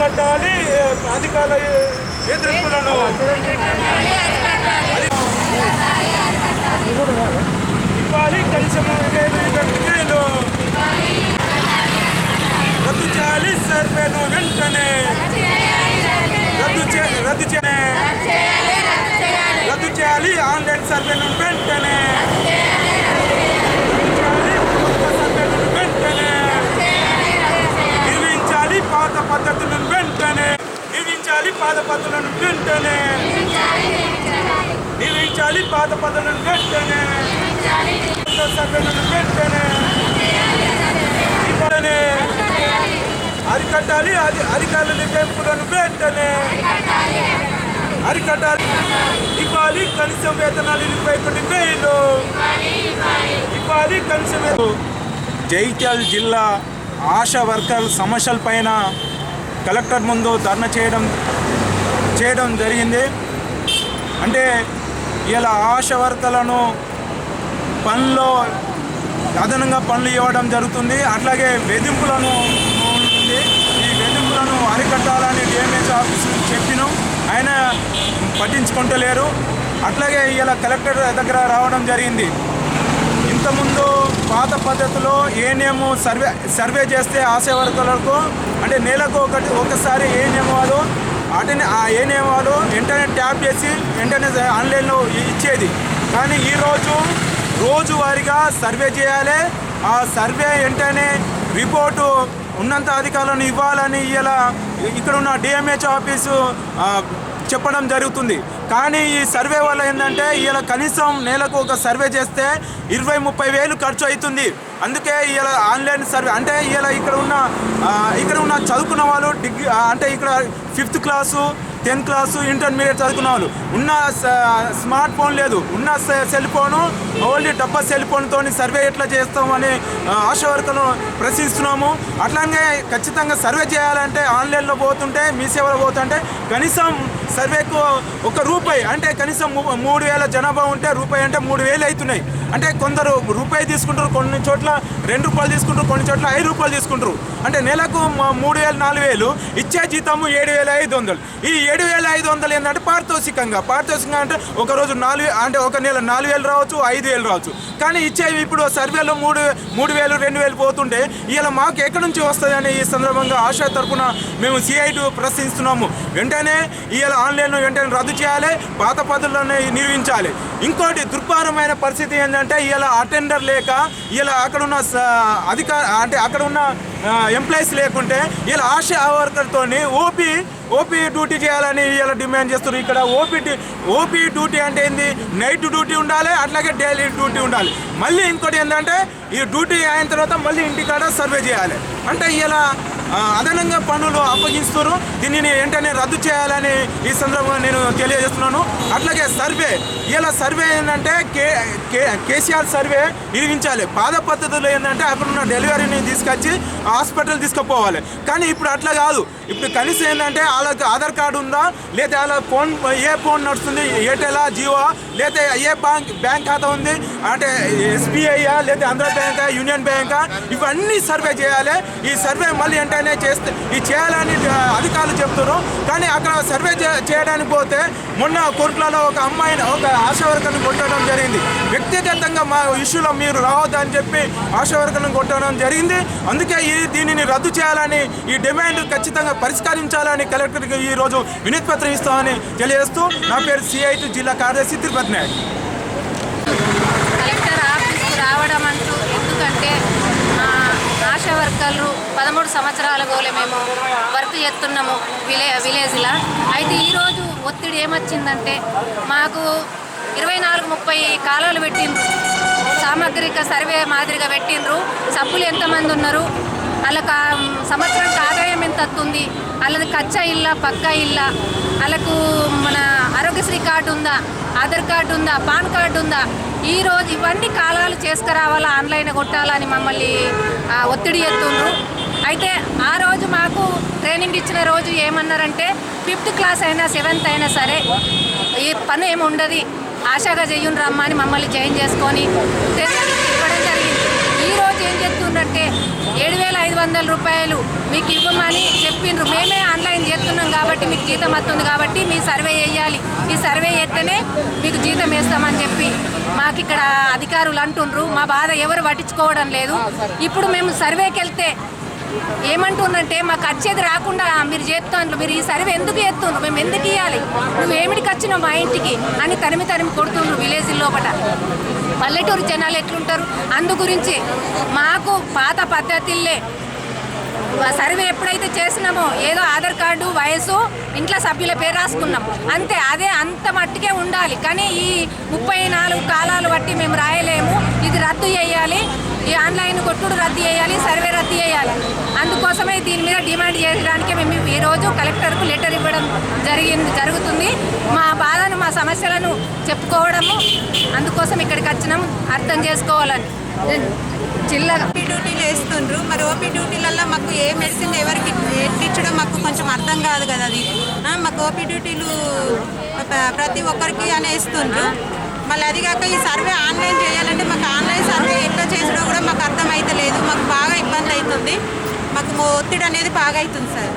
కట్టాలి అధికారుల ఎదుర్కొలను ఇవ్వాలి కలిసి వేలు రద్దు చేయాలి సర్వేను వెంటనే రద్దు చే రద్దు చే రద్దు చేయాలి. ఆన్లైన్ సర్వేను వెంటనే వెంటనే నిర్వహించాలి పాత పద్ధతులను వెంటనే నిర్వహించాలి పాత పద్ధతులను వెంటనే నిర్వహించాలి పాత పద్ధతులను వెంటనే కొత్త వెంటనే వెంటనే అరికట్టాలి. అది అధికారుల నిర్ణయింపులను వెంటనే అరికట్టాలి. ఇవ్వాలి కనీసం వేతనాలు ఇరవై ఒకటి వేలు ఇవ్వాలి కనీసం జైత్యాల జిల్లా ఆశా వర్కర్ సమస్యల పైన కలెక్టర్ ముందు ధర్నా చేయడం చేయడం జరిగింది. అంటే ఇలా ఆశా వర్కర్లను పనిలో అదనంగా పనులు ఇవ్వడం జరుగుతుంది. అట్లాగే వేధింపులను ఉంటుంది ఈ వేధింపులను అరికట్టాలని డిఎంహెచ్ ఆఫీసు చెప్పినాం. ఆయన పట్టించుకుంటలేరు అట్లాగే ఇలా కలెక్టర్ దగ్గర రావడం జరిగింది. ఇంతకుముందు పాత పద్ధతిలో ఏనేమో సర్వే సర్వే చేస్తే ఆశా వర్గాలకు అంటే నెలకు ఒకటి ఒకసారి ఏ నియమాలు వాటిని ఆ ఏ నియమాలు వెంటనే ట్యాప్ చేసి వెంటనే ఆన్లైన్లో ఇచ్చేది. కానీ ఈరోజు రోజువారీగా సర్వే చేయాలి. ఆ సర్వే వెంటనే రిపోర్టు ఉన్నంత అధికారులను ఇవ్వాలని ఇలా ఇక్కడ ఉన్న డిఎంహెచ్ ఆఫీసు చెప్పడం జరుగుతుంది. కానీ ఈ సర్వే వల్ల ఏంటంటే ఇలా కనీసం నెలకు ఒక సర్వే చేస్తే ఇరవై ముప్పై వేలు ఖర్చు అవుతుంది అందుకే ఇలా ఆన్లైన్ సర్వే అంటే ఇలా ఇక్కడ ఉన్న ఇక్కడ ఉన్న చదువుకున్న వాళ్ళు డిగ్రీ అంటే ఇక్కడ fifth class tenth class intermediate చదువుకున్న వాళ్ళు ఉన్న స్మార్ట్ ఫోన్ లేదు. ఉన్న సె- సెల్ ఫోను ఓన్లీ డబ్బా సెల్ ఫోన్తో సర్వే ఎట్లా చేస్తామని ఆశా వర్కర్ను ప్రశ్నిస్తున్నాము. అట్లాగే ఖచ్చితంగా సర్వే చేయాలంటే ఆన్లైన్లో పోతుంటే మీ సేవలో పోతుంటే కనీసం సర్వేకు ఒక రూపాయి అంటే కనీసం మూడు వేల జనాభా ఉంటే రూపాయి అంటే మూడు వేలు అవుతున్నాయి. అంటే కొందరు రూపాయి తీసుకుంటారు కొన్ని చోట్ల రెండు రూపాయలు తీసుకుంటారు కొన్ని చోట్ల ఐదు రూపాయలు తీసుకుంటారు. అంటే నెలకు మూడు వేలు నాలుగు వేలు ఇచ్చే జీతము ఏడు వేల ఐదు వందలు. ఈ ఏడు వేల ఐదు వందలు ఏంటంటే పారితోషికంగా. పారితోషికంగా అంటే ఒక రోజు నాలుగు అంటే ఒక నెల నాలుగు వేలు రావచ్చు ఐదు వేలు రావచ్చు. కానీ ఇచ్చేవి ఇప్పుడు సర్వేలో మూడు మూడు వేలు రెండు వేలు పోతుంటే ఇలా మాకు ఎక్కడి నుంచి వస్తుందని ఈ సందర్భంగా ఆశా తరపున మేము సిఐటు ప్రశ్నిస్తున్నాము. వెంటనే ఇలా ఆన్లైన్ వెంటనే రద్దు చేయాలి పాత పద్ధతులను నిర్వహించాలి. ఇంకోటి దుర్భారమైన పరిస్థితి ఏంటంటే ఇలా అటెండర్ లేక ఇలా అక్కడ ఉన్న స- అధికార అంటే అక్కడ ఉన్న ఎంప్లాయీస్ లేకుంటే ఇలా ఆశా వర్కర్తోని ఓపీ ఓపీ డ్యూటీ చేయాలని ఇలా డిమాండ్ చేస్తున్నారు. ఇక్కడ ఓపీ ఓపీ డ్యూటీ అంటే ఏంది? నైట్ డ్యూటీ ఉండాలి అట్లాగే డైలీ డ్యూటీ ఉండాలి. మళ్ళీ ఇంకోటి ఏంటంటే ఈ డ్యూటీ అయిన తర్వాత మళ్ళీ ఇంటికాడ సర్వే చేయాలి. అంటే ఇలా అదనంగా పనులు అప్పగిస్తారు. దీనిని వెంటనే రద్దు చేయాలని ఈ సందర్భంగా నేను తెలియజేస్తున్నాను. అట్లాగే సర్వే ఇలా సర్వే ఏంటంటే కే కే కేసీఆర్ సర్వే నిర్వహించాలి పాద పద్ధతులు ఏంటంటే అక్కడ ఉన్న డెలివరీని తీసుకొచ్చి హాస్పిటల్ తీసుకుపోవాలి. కానీ ఇప్పుడు అట్లా కాదు. ఇప్పుడు కనీసం ఏంటంటే వాళ్ళకి ఆధార్ కార్డు ఉందా? లేదా వాళ్ళ ఫోన్ ఏ ఫోన్ నడుస్తుంది? ఎయిర్టెలా జియో లేదా ఏ బ్యాంక్ బ్యాంక్ ఖాతా ఉంది? అంటే ఎస్బీఐయా లేదా ఆంధ్ర బ్యాంకా యూనియన్ బ్యాంకా ఇవన్నీ సర్వే చేయాలి. ఈ సర్వే మళ్ళీ వెంటనే చేస్తే ఈ చేయాలని అధికారులు చెప్తున్నారు. కానీ అక్కడ సర్వే చేయడానికి పోతే మొన్న కోర్టులలో ఒక అమ్మాయిని ఒక ఆశా వర్కర్ని కొట్టడం జరిగింది. వ్యక్తిగతంగా మా ఇష్యూలో మీరు రావద్దని చెప్పి ఆశా వర్కర్ని కొట్టడం జరిగింది. అందుకే ఈ దీనిని రద్దు చేయాలని ఈ డిమాండ్ ఖచ్చితంగా పరిష్కరించాలని కలెక్టర్కి ఈరోజు వినతి పత్రం ఇస్తామని తెలియజేస్తూ నా పేరు సిఐటి జిల్లా కార్యదర్శి తిరుపతి నాయక్ రావడం అంటూ ఎందుకంటే ఆశా వర్కర్లు పదమూడు సంవత్సరాల గోలే మేము వర్క్ చేస్తున్నాము విలే విలేజ్లో. అయితే ఈరోజు ఒత్తిడి ఏమొచ్చిందంటే మాకు ఇరవై నాలుగు ముప్పై కాలాలు పెట్టిండ్రు. సామగ్రిక సర్వే మాదిరిగా పెట్టిండ్రు. సబ్బులు ఎంతమంది ఉన్నారు? వాళ్ళకి సంవత్సరానికి ఆదాయం ఎంత వస్తుంది వాళ్ళది కచ్చా ఇల్లా పక్కా ఇల్లా? వాళ్ళకు మన ఆరోగ్యశ్రీ కార్డు ఉందా? ఆధార్ కార్డు ఉందా? పాన్ కార్డు ఉందా? ఈ రోజు ఇవన్నీ కాలం చేసుకురావాలా ఆన్లైన్ కొట్టాలని మమ్మల్ని ఒత్తిడి ఎత్తుండ్రు అయితే ఆ రోజు మాకు ట్రైనింగ్ ఇచ్చిన రోజు ఏమన్నారంటే ఫిఫ్త్ క్లాస్ అయినా సెవెంత్ అయినా సరే ఈ పని ఏమి ఉండదు. ఆశగా చెయ్యను రమ్మా అని మమ్మల్ని జాయిన్ చేసుకొని ఇవ్వడం జరిగింది. ఈ రోజు ఏం చెప్తుందంటే ఏడు వేల ఐదు వందల రూపాయలు మీకు ఇవ్వమని చెప్పిండ్రు. మేమే ఆన్లైన్ చేస్తున్నాం కాబట్టి మీకు జీతం వస్తుంది కాబట్టి మీ సర్వే చేయాలి. ఈ సర్వే చేస్తేనే మీకు జీతం వేస్తామని చెప్పి మాకు ఇక్కడ అధికారులు అంటుండ్రు. మా బాధ ఎవరు పట్టించుకోవడం లేదు. ఇప్పుడు మేము సర్వేకి వెళ్తే ఏమంటుందంటే మాకు వచ్చేది రాకుండా మీరు చేస్తున్నారు మీరు ఈ సర్వే ఎందుకు చేస్తున్నారు మేము ఎందుకు ఇవ్వాలి నువ్వు ఏమిటికి వచ్చినావు మా ఇంటికి? అని తరిమి తరిమి కొడుతుండ్రు విలేజ్ లోపల పల్లెటూరు జనాలు ఎట్లుంటారు? అందు గురించి మాకు పాత పద్ధతిలే సర్వే ఎప్పుడైతే చేసినామో ఏదో ఆధార్ కార్డు వయసు ఇంట్లో సభ్యుల పేరు రాసుకున్నాం. అంతే అదే అంత మట్టుకే ఉండాలి. కానీ ఈ ముప్పై నాలుగు కాలాలు బట్టి మేము రాయలేము. ఇది రద్దు చేయాలి. ఈ ఆన్లైన్ కొట్టుడు రద్దు చేయాలి సర్వే రద్దు చేయాలి. అందుకోసమే దీని మీద డిమాండ్ చేయడానికి మేము ఈరోజు కలెక్టర్కు లెటర్ ఇవ్వడం జరిగింది జరుగుతుంది. మా బాధను మా సమస్యలను చెప్పుకోవడము అందుకోసం ఇక్కడికి వచ్చినాము. అర్థం చేసుకోవాలని. జిల్లా ఓపీ డ్యూటీలు వేస్తుండ్రు. మరి ఓపీ డ్యూటీలలో మాకు ఏ మెడిసిన్ ఎవరికి ఎట్టించడం మాకు కొంచెం అర్థం కాదు కదా అది. మాకు ఓపీ డ్యూటీలు ప్రతి ఒక్కరికి అని వేస్తుండ్రు మళ్ళీ అది కాక ఈ సర్వే ఆన్లైన్ చేయాలంటే మాకు ఆన్లైన్ సర్వే ఎట్లా చేసడో కూడా మాకు అర్థం అయితే లేదు మాకు బాగా ఇబ్బంది అవుతుంది. మాకు ఒత్తిడి అనేది బాగా అవుతుంది సార్.